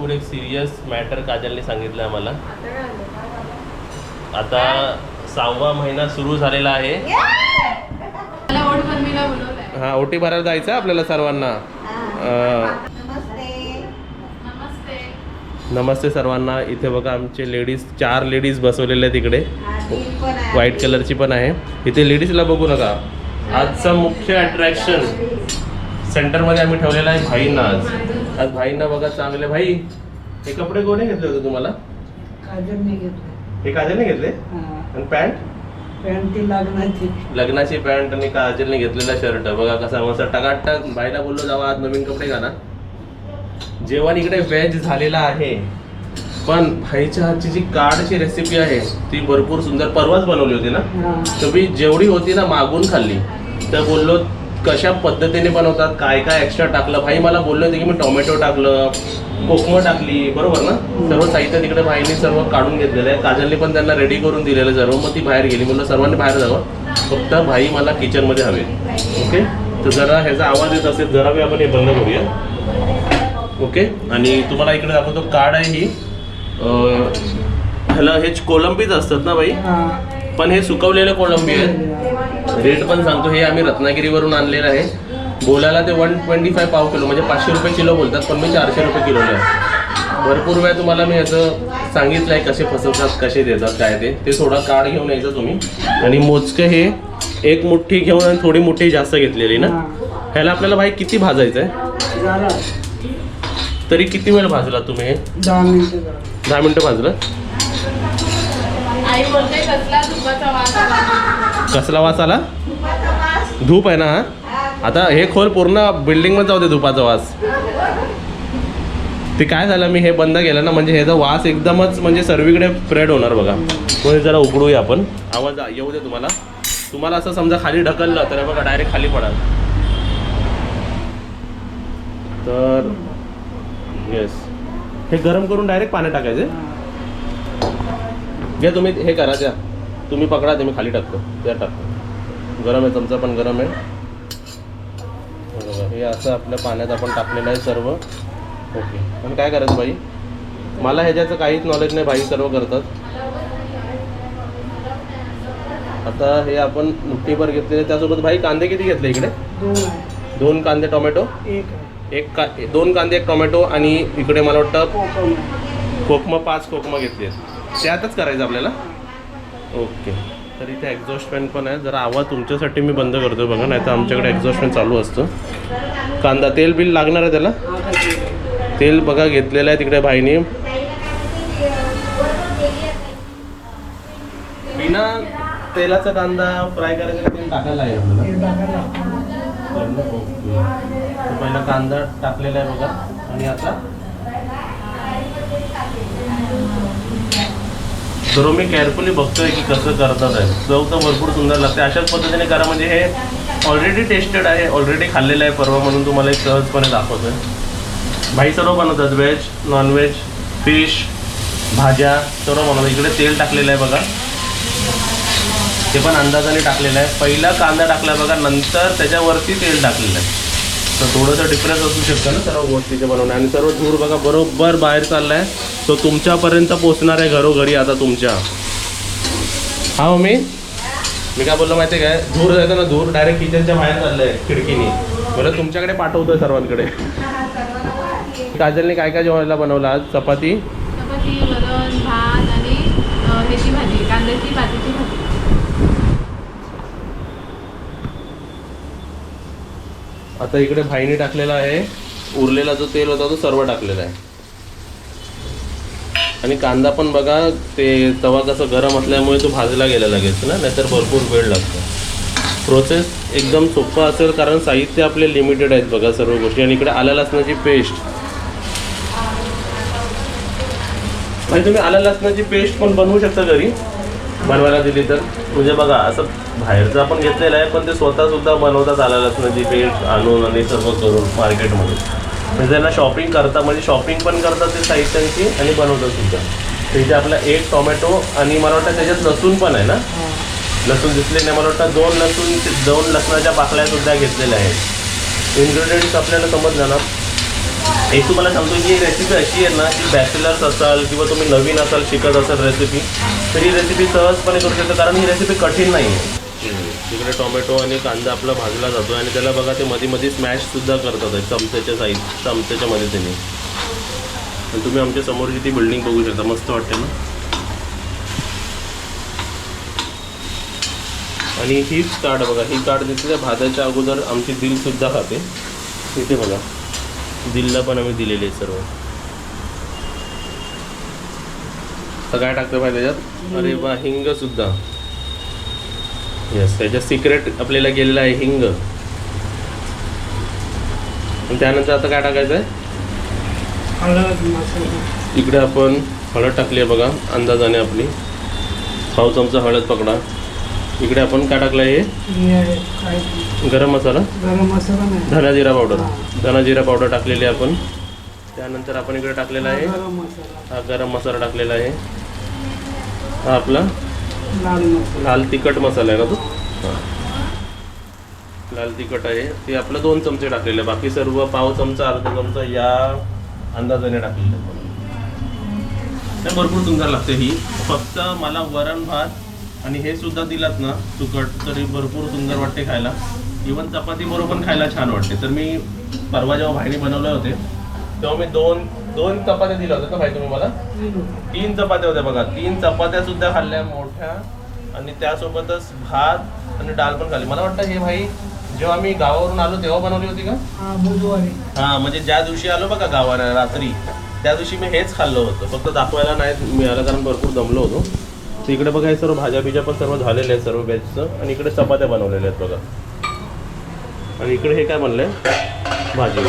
भरपूर एक serious matter काजलने सांगितलं आम्हाला. आता सहावा महिना सुरू झालेला आहे. हा ओटी भरायला जायचं आहे आपल्याला सर्वांना? नमस्ते. नमस्ते. नमस्ते सर्वांना. इथे बघा आमचे लेडीज चार लेडीज बसवलेले आहेत इकडे. व्हाईट कलरची पण आहे. इथे लेडीजला बघू नका. आजचा मुख्य अट्रॅक्शन सेंटरमध्ये आम्ही ठेवलेला आहे भाईंना आज. आज भाईंना बघा चांगले. भाई हे कपडे कोणी घेतले होते तुम्हाला? काजलने घेतलं. हे काजलने घेतले. आणि पॅन्ट? पॅन्ट ती लग्नाची. लग्नाची पॅन्ट आणि काजलने घेतलेला शर्ट. बघा कसा मस्त टकाटक. भाईला बोललो जावा आज नवीन कपडे घाला. जेवण इकडे व्हेज झालेला आहे. पण भाईच्या हातची जी कार्डची रेसिपी आहे ती भरपूर सुंदर परवाच बनवली होती ना. तर मी जेवढी होती ना मागून खाल्ली. तर बोललो कशा पद्धतीने बनवतात काय काय एक्स्ट्रा टाकलं? भाई मला बोलले होते की मी टोमॅटो टाकलं कोकमं टाकली बरोबर ना? सर्व साहित्य तिकडे भाईने सर्व काढून घेतलेलं आहे. काजलने पण त्यांना रेडी करून दिलेलं सर्व. मग ती बाहेर गेली. म्हणलं सर्वांनी बाहेर जावं. फक्त भाई मला किचनमध्ये हवे. ओके तर जरा ह्याचा आवाज येत असेल जरा वेळ आपण हे बंद करूया. ओके आणि तुम्हाला इकडे दाखवतो कार्ड आहे ही. ह्याला हे कोलंबीच असतात ना भाई. पण हे सुकवलेले कोळंबी आहेत. रेट पण सांगतो हे आम्ही रत्नागिरीवरून आणलेलं आहे. बोलायला ते वन ट्वेंटी फाय पाव किलो म्हणजे पाचशे रुपये किलो बोलतात पण मी चारशे रुपये किलोला आहे भरपूर वेळ तुम्हाला मी याचं सांगितलं आहे कसे फसवतात कसे देतात काय ते. ते थोडा कार्ड घेऊन यायचं तुम्ही. आणि मोजकं हे एक मुठ्ठी घेऊन आणि थोडी मुठ्ठी जास्त घेतलेली ना. ह्याला आपल्याला भाई किती भाजायचं आहे तरी किती वेळ भाजला तुम्ही हे? दहा मिनिटं दहा मिनटं भाजलं? आई बोलते कसला कसला वास आला? धूप आहे ना हा? आता हे खोल पूर्ण बिल्डिंगमध्ये जाऊ दे धुपाचा वास. ते काय झालं मी हे बंद केलं ना म्हणजे ह्याचा वास एकदमच म्हणजे सर्वीकडे स्प्रेड होणार बघा. मग हे जरा उघडूया आपण. आवाज येऊ दे तुम्हाला. तुम्हाला असं समजा खाली ढकललं तर बघा डायरेक्ट खाली पडाल. तर येस हे गरम करून डायरेक्ट पाण्यात टाकायचे. घ्या तुम्ही हे करा त्या तुम्ही पकडा ते मी खाली टाकतो. त्या टाकतो. गरम आहे चमचा पण गरम आहे. हे असं आपल्या पाण्यात आपण टाकलेलं आहे सर्व. ओके. पण काय करायचं बाई? मला ह्याच्याचं काहीच नॉलेज नाही बाई सर्व करतात. आता हे आपण मुठ्ठीभर घेतलेले त्यासोबत भाई कांदे किती घेतले इकडे? दोन कांदे टोमॅटो. एक का दोन कांदे एक टोमॅटो आणि इकडे मला वाटतं खोकमं पाच खोकमं घेतली त्यातच करायचं आपल्याला? ओके. तर इथे एक्झॉस्ट फॅन पण आहे. जरा आवाज तुमच्यासाठी मी बंद करतो बघा नाही तर आमच्याकडे एक्झॉस्ट फॅन चालू असतं. कांदा तेल बिल लागणार आहे त्याला? तेल बघा घेतलेलं आहे तिकडे भाईने. बिना तेलाचा कांदा फ्राय करायचा तेल टाकायला आहे आपल्याला. ओके. पहिला कांदा टाकलेला आहे बघा. आणि आता? तर मी केअरफुली बघतोय की कसं करतात आहे चव तर भरपूर सुंदर लागते. अशाच पद्धतीने करा. म्हणजे हे ऑलरेडी टेस्टेड आहे ऑलरेडी खाल्लेलं आहे परवा म्हणून तुम्हाला एक सहजपणे दाखवतोय. भाई सर्व बनवतात. व्हेज नॉनव्हेज फिश भाज्या सर्व बनवतात. इकडे तेल टाकलेलं आहे बघा. ते पण अंदाजाने टाकलेलं आहे. पहिला कांदा टाकला बघा. नंतर त्याच्यावरती तेल टाकलेलं आहे. तर थोडंसं डिफरन्स असू शकतं ना सर्व गोष्टीचे बनवणे. आणि सर्व धूर बघा बरोबर बाहेर चाललाय. तो तुमच्यापर्यंत पोचणार आहे घरोघरी आता तुमच्या. हा मम्मी? मी काय बोललो माहिती आहे काय? धूर जायचं ना धूर डायरेक्ट किचनच्या बाहेर चाललंय खिडकीने. बरं तुमच्याकडे पाठवतोय सर्वांकडे. काजलने काय काय जेवायला बनवलं आज? चपाती? चपाती वरण भात आणि भाजी कांद्याची भाजी. आता इकडे भाईने टाकलेला आहे. उरलेला जो तेल होता तो सर्व टाकलेला आहे. आणि कांदा पण बघा ते तवा कसं गरम असल्यामुळे तो भाजला गेला लगेच ना? नाहीतर भरपूर वेळ लागतो. प्रोसेस एकदम सोपं असेल कारण साहित्य आपले लिमिटेड आहेत बघा सर्व गोष्टी. आणि इकडे आल्या लसणाची पेस्ट म्हणजे तुम्ही आल्या लसणाची पेस्ट पण बनवू शकता घरी. बनवायला दिली तर. म्हणजे बघा असं बाहेरचं आपण घेतलेलं आहे पण ते स्वतः सुद्धा बनवतात आल्या लसणाची पेंट म्हणजे आणून आणि सर्व करून मार्केटमध्ये. म्हणजे त्यांना शॉपिंग करता म्हणजे शॉपिंग पण करतात ते साहित्यांची आणि बनवतात सुद्धा. त्याच्या आपला एक टोमॅटो आणि मला वाटतं त्याच्यात लसूण पण आहे ना? लसूण दिसले नाही मला वाटतं दोन लसूण दोन लसणाच्या पाकळ्या सुद्धा घेतलेल्या आहेत. इन्ग्रेडियंट्स आपल्याला समजलं ना? एक तुम्हाला सांगतो ही रेसिपी अशी आहे ना की बॅचलर्स असाल किंवा तुम्ही नवीन असाल शिकत असाल रेसिपी तर ही रेसिपी सहजपणे करू शकता कारण ही रेसिपी कठीण नाही आहे तिकडे टोमॅटो आणि कांदा आपला भाजला जातो आणि त्याला बघा ते मध्ये मध्ये स्मॅशसुद्धा करतात चमच्याच्या साईज चमच्याच्या मध्ये त्यांनी. आणि तुम्ही आमच्या समोरची ती बिल्डिंग बघू शकता मस्त वाटते ना? आणि हीच काड बघा ही काड दिसते भाताच्या अगोदर आमची दिलसुद्धा खाते. इथे बघा. दिलला पण आम्ही दिलेले आहे सर्व. तर काय टाकतं पाहिजे त्याच्यात अरे वा हिंग सुद्धा. येस त्याच्यात सिक्रेट आपल्याला गेलेलं आहे हिंग. त्यानंतर आता काय टाकायचं आहे इकडे आपण हळद टाकली आहे बघा अंदाजाने आपली. पाव चमचा हळद पकडा. इकडे आपण काय टाकलं आहे हे गरम मसाला? गरम मसाला नाही. धना जिरा पावडर धना जिरा पावडर टाकलेली आहे आपण. त्यानंतर आपण इकडे टाकलेला आहे. गरम मसाला. हा गरम मसाला टाकलेला आहे. हा आपला लाल मसाला. लाल तिखट मसाला आहे ना तो? हा. लाल तिखट आहे. ते आपलं दोन चमचे टाकलेले. बाकी सर्व पाव चमचा अर्धा चमचा या अंदाजाने टाकलेलं ते भरपूर सुंदर लागते ही. फक्त मला वरण भात आणि हे सुद्धा दिलात ना सुकट तरी भरपूर सुंदर वाटते खायला. इवन चपाती बरोबर पण खायला छान वाटते. तर मी परवा जेव्हा भाईने बनवले होते तेव्हा मी दोन दोन चपात्या दिल्या होत्या. ना भाई तुम्ही मला तीन चपात्या होत्या बघा. तीन चपात्या सुद्धा खाल्ल्या मोठ्या. आणि त्यासोबतच भात आणि डाळ पण खाल्ली. मला वाटतं हे भाई जेव्हा मी गावावरून आलो तेव्हा बनवली होती का? हा बुधवारी. हा म्हणजे ज्या दिवशी आलो बघा गावाला रात्री त्या दिवशी मी हेच खाल्लं होतं. फक्त दाखवायला नाही मिळालं कारण भरपूर दमलो होतो. इकडे बघा हे सर्व भाज्या बिज्या पण सर्व झालेले आहेत सर्व बॅचचं आणि इकडे चपात्या बनवलेल्या आहेत बघा. आणि इकडे हे काय म्हणलंय भाजी.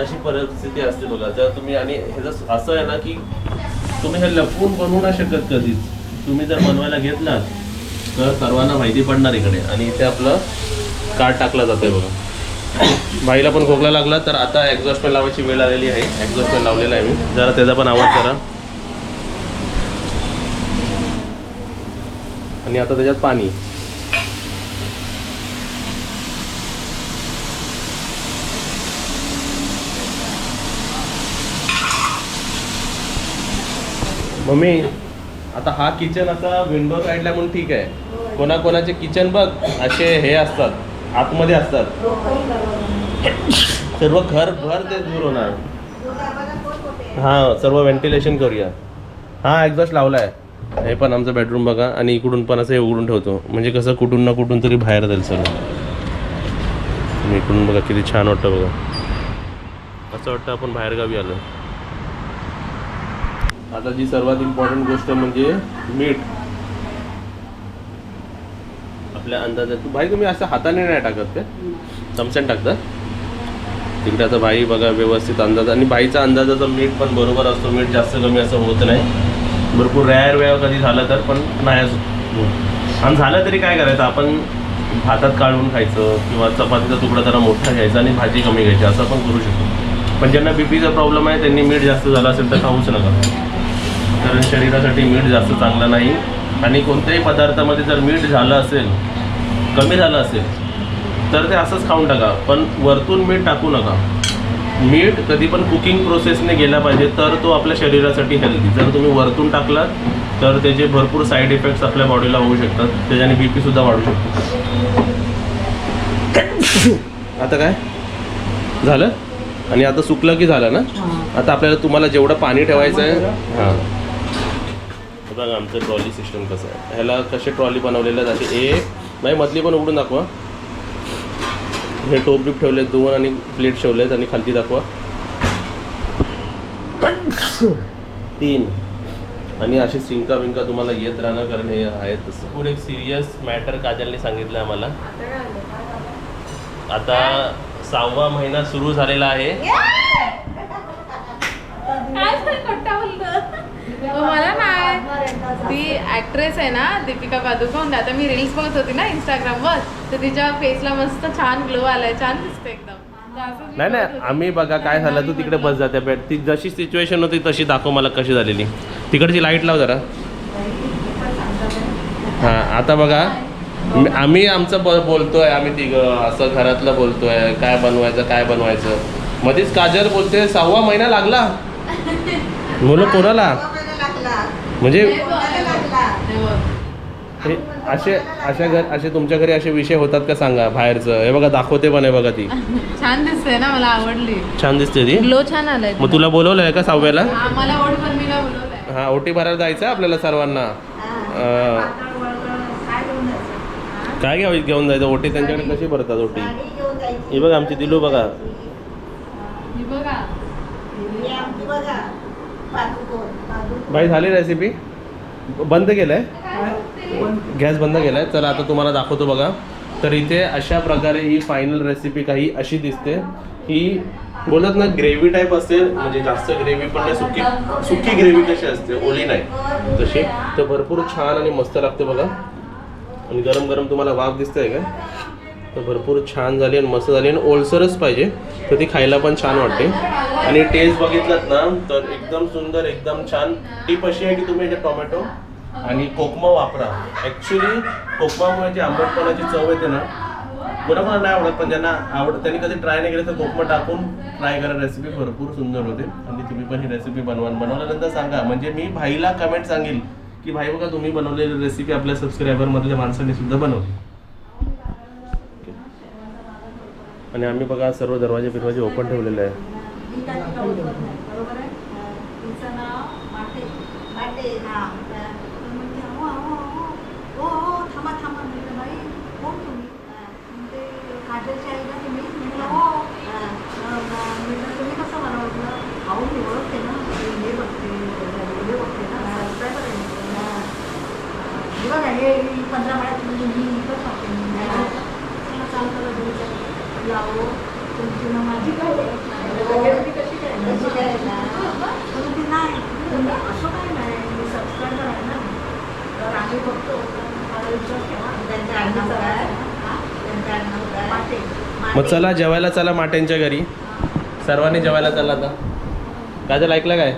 अशी परिस्थिती असते बघा जर तुम्ही आणि ह्याचं असं आहे ना की तुम्ही हे लपवून बनवू नाही शकत कधीच. तुम्ही जर बनवायला घेतलात तर सर्वांना माहिती पडणार इकडे. आणि इथे आपलं कार्ड टाकला जातोय बघा. बाईला पण खोकला लागला तर आता एक्झॉस्ट फॅन लावायची वेळ आलेली आहे. एक्झॉस्ट फॅन लावलेला आहे मी. जरा त्याचा पण आवाज करा. आणि आता त्याच्यात पाणी. मम्मी आता हा किचन असा विंडो साईडला म्हणून ठीक आहे. कोणाकोणाचे किचन बघ असे हे असतात आतमध्ये असतात. सर्व घर भर ते दूर होणार. हा सर्व व्हेंटिलेशन करूया. हा एक्झॉस्ट लावला आहे हे पण आमचं बेडरूम बघा आणि इकडून पण असं हे उघडून ठेवतो. म्हणजे कसं कुठून ना कुठून तरी बाहेर जाईल सर्व इकडून बघा किती छान वाटतं बघा. असं वाटतं आपण बाहेरगावी आलो आता जी सर्वात इम्पॉर्टंट गोष्ट म्हणजे मीठ. आपल्या अंदाजात तू भाई तुम्ही असं हाताने नाही टाकत का? चमच्याने टाकतात? तिकडे आता भाई बघा व्यवस्थित अंदाज आणि बाईचा अंदाजाचा मीठ पण बरोबर असतो. मीठ जास्त कमी असं होत नाही. भरपूर रॅर वेळ कधी झालं तर पण नाही असं आणि झालं तरी काय करायचं? आपण भातात काढून खायचं किंवा चपातीचा तुकडा जरा मोठा घ्यायचा आणि भाजी कमी घ्यायची असं पण करू शकतो. पण ज्यांना बीपीचा प्रॉब्लेम आहे त्यांनी मीठ जास्त झालं असेल तर खाऊच नका. कारण शरीरासाठी मीठ जास्त चांगलं नाही. आणि कोणत्याही पदार्थामध्ये जर मीठ झालं असेल कमी झालं असेल तर ते असंच खाऊन टाका. पण वरतून मीठ टाकू नका. मीठ कधी पण कुकिंग प्रोसेसने गेला पाहिजे तर तो आपल्या शरीरासाठी हेल्दी जर तुम्ही वरतून टाकलात तर त्याचे भरपूर साईड इफेक्ट्स आपल्या बॉडीला होऊ शकतात. त्याच्याने बी सुद्धा वाढू शकतो. आता काय? झालं? आणि आता सुकलं की झालं ना. आता आपल्याला तुम्हाला जेवढं पाणी ठेवायचं आहे हां. बघा आमचं ट्रॉली सिस्टम कसं आहे. ह्याला कसे ट्रॉली बनवलेल्या जाते ए नाही मधली पण उघडून दाखवा. हे टोप बीप ठेवलेत दोन आणि प्लेट ठेवलेत आणि खालती दाखवा. तीन. आणि अशी सिंका बिंका तुम्हाला येत राहणं कारण हे आहे तसं. पुढे एक सिरियस मॅटर काजलने सांगितलं आम्हाला. आता सहावा महिना सुरू झालेला आहे काय झालं? कट्टा बोलतं. मला नाही. ती ऍक्ट्रेस आहे ना दीपिका पादुकोण आता मी रील्स बघत होती ना इंस्टाग्रामवर तर तिच्या फेसला मस्त छान ग्लो आलाय छान दिसते एकदम. नाही नाही. आम्ही बघा काय झालं तू तिकडे बस जाते बेट ती जशी सिच्युएशन होती तशी दाखव मला कशी झालेली. तिकडची लाइट लाव जरा. हां आता बघा. आम्ही आमचं ब बोलतोय आम्ही तिघं असं घरातलं बोलतोय काय बनवायचं काय बनवायचं. मध्येच काजल बोलते सहावा महिना लागला. मुलं कोणाला? म्हणजे हे असे अशा घर असे तुमच्या घरी असे विषय होतात का सांगा बाहेरचं? हे बघा दाखवते पण आहे बघा ती. छान दिसते ना मला आवडली. छान दिसते ती? ग्लो छान आलाय मग तुला बोलवलंय का सहाव्याला बोलवलंय हा ओटी भरायला जायचं आपल्याला सर्वांना? काय घ्यावं घेऊन जायचं? ओटी त्यांच्याकडे कशी भरतात ओटी? ही बघा आमची दिलू बघा. ही बघा. बाई झाली रेसिपी बंद केलंय? गॅस बंद केलाय. चला आता तुम्हाला दाखवतो बघा. तर इथे अशा प्रकारे ही फायनल रेसिपी काही अशी दिसते. ही बोलत ना ग्रेव्ही टाईप असेल म्हणजे जास्त ग्रेव्ही पण नाही सुकी सुकी ग्रेव्ही कशी असते? ओली नाही. तशी. तर भरपूर छान आणि मस्त लागते बघा. आणि गरम गरम तुम्हाला वाफ दिसतंय का? तर भरपूर छान झाली आणि मस्त झाली आणि ओलसरच पाहिजे. तर ती खायला पण छान वाटते. आणि टेस्ट बघितलात ना तर एकदम सुंदर एकदम छान. टीप अशी आहे की तुम्ही इथे टोमॅटो आणि कोकमा वापरा. ॲक्च्युली कोकमामुळे जी आंबटपणाची चव येते ना कोणाकोणा नाही आवडत पण ज्यांना आवडत त्यांनी कधी ट्राय नाही केलं तर कोकमा टाकून ट्राय करा. रेसिपी भरपूर सुंदर होते. आणि तुम्ही पण ही रेसिपी बनवा. बनवल्यानंतर सांगा. म्हणजे मी भाईला कमेंट सांगेल की भाई बघा तुम्ही बनवलेली रेसिपी आपल्या सबस्क्रायबरमधल्या माणसांनी सुद्धा बनवली. आणि आम्ही बघा सर्व दरवाजे बिरवाजे ओपन ठेवलेले आहे पंधरा महिन्यात लावो. तुमची मग माझी काय कशी काय पण ती नाही. असं काय नाही. मी सबस्क्राईबर आहे ना. तर आम्ही बघतो. मला विश्वास ठेवा. त्यांच्या आडनाव काय त्यांच्या आडनाव काय माटे. मग चला जेवायला चला माट्यांच्या घरी. सर्वांनी जेवायला चला आता. काजल ऐकलं काय?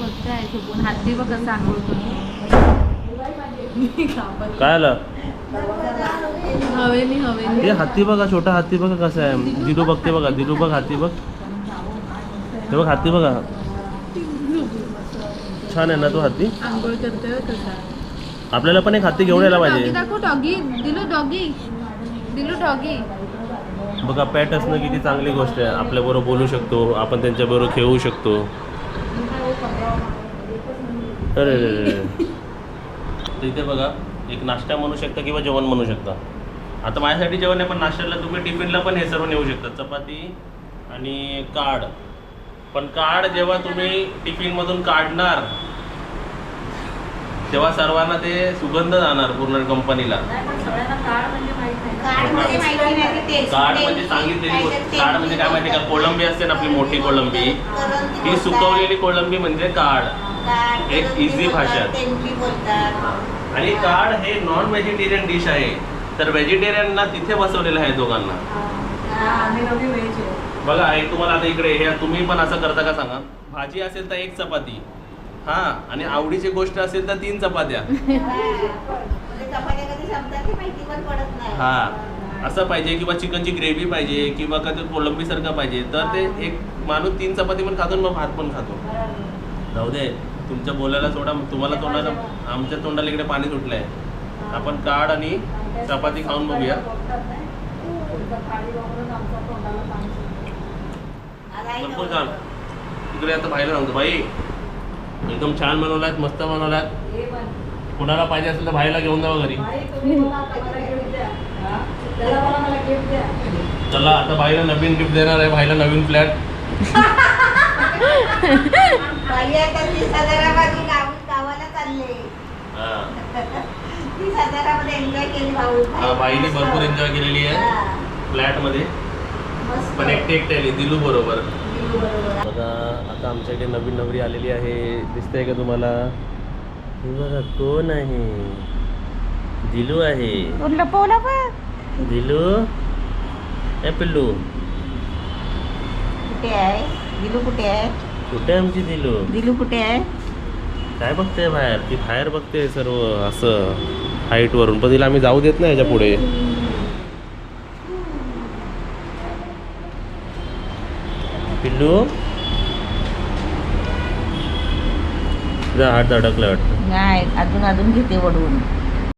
बघताय. हाती आंघोळ काय आलं? हवेनी हवेनी हे हत्ती बघा छोटा हत्ती बघा कसा आहे. दिलू बघते बघा दिलू बघ हत्ती बघ. ते बघ हत्ती बघा. छान आहे ना तो हत्ती आंघोळ करतोय कसा. आपल्याला पण एक हत्ती घेऊन यायला पाहिजे. दाखव डॉगी. दिलू डॉगी. दिलू डॉगी. बघा पॅट असणं किती चांगली गोष्ट आहे. आपल्याबरोबर बोलू शकतो. आपण त्यांच्याबरोबर खेळू शकतो. अरे. तर इथे बघा एक नाश्ता म्हणू शकता किंवा जेवण म्हणू शकता. आता माझ्यासाठी जेवण आहे पण नाश्त्याला तुम्ही टिफिनला पण हे सर्व नेऊ शकता. चपाती आणि कार्ड पण कार्ड जेव्हा तुम्ही टिफिनमधून काढणार तेव्हा सर्वांना ते सुगंध जाणार पूर्ण कंपनीला. काळ म्हणजे म्हणजे नाही. म्हणजे सांगितलेली कार्ड म्हणजे काय माहिती का? कोळंबी असते ना आपली मोठी कोळंबी. ही. सुकवलेली कोळंबी म्हणजे कार्ड कार्ड एक बोलतात, भाषा. आणि कार्ड हे नॉन व्हेजिटेरियन डिश आहे. तर व्हेजिटेरियनना तिथे बसवलेलं आहे दोघांना. हा, आहे. बघा हे तुम्हाला आता इकडे हे तुम्ही पण असं करता का सांगा? भाजी असेल तर एक चपाती. हा आणि आवडीची गोष्ट असेल तर तीन चपात्या. म्हणजे हा असं पाहिजे किंवा चिकनची ग्रेव्ही पाहिजे किंवा कधी कोलंबी सारखं पाहिजे. तर ते एक माणूस तीन चपाती पण खातो आणि मग भात पण खातो. जाऊ दे. तुमच्या बोलायला सोडा तुम्हाला तोंडाला आमच्या तोंडाला इकडे पाणी सुटलंय. आपण काढ आणि चपाती खाऊन बघूया. भरपूर. छान. इकडे आता बाहेर सांगतो बाई. एकदम छान बनवलात मस्त बनवलात कुणाला पाहिजे असेल तर भाईला घेऊन जावं घरी. चला आता भाईला नवीन गिफ्ट देणार आहे भाईला नवीन फ्लॅट बाई आता तीस हजारामध्ये गाव गावाला चालले. तीस हजारामध्ये एन्जॉय केली भाऊ. हा बाईने भरपूर एन्जॉय केलेली आहे. फ्लॅटमध्ये. मस्त. पण एकटे एकटे आली दिलू बरोबर. बघा आता आमच्या इकडे नवीन नवरी आलेली आहे. दिसतंय का तुम्हाला? हे बघा कोण आहे? दिलू आहे. दिलू? ए पिल्लू. कुठे आहे? दिलू कुठे आहे? कुठे आहे आमची दिलू? दिलू कुठे आहे? काय बघते बाहेर? ती बाहेर बघते सर्व असं हाईट वरून. पण तिला आम्ही जाऊ देत नाही याच्यापुढे. पिल्लू हात अडकला वाटतं. नाही अजून अजून घेते वडवून.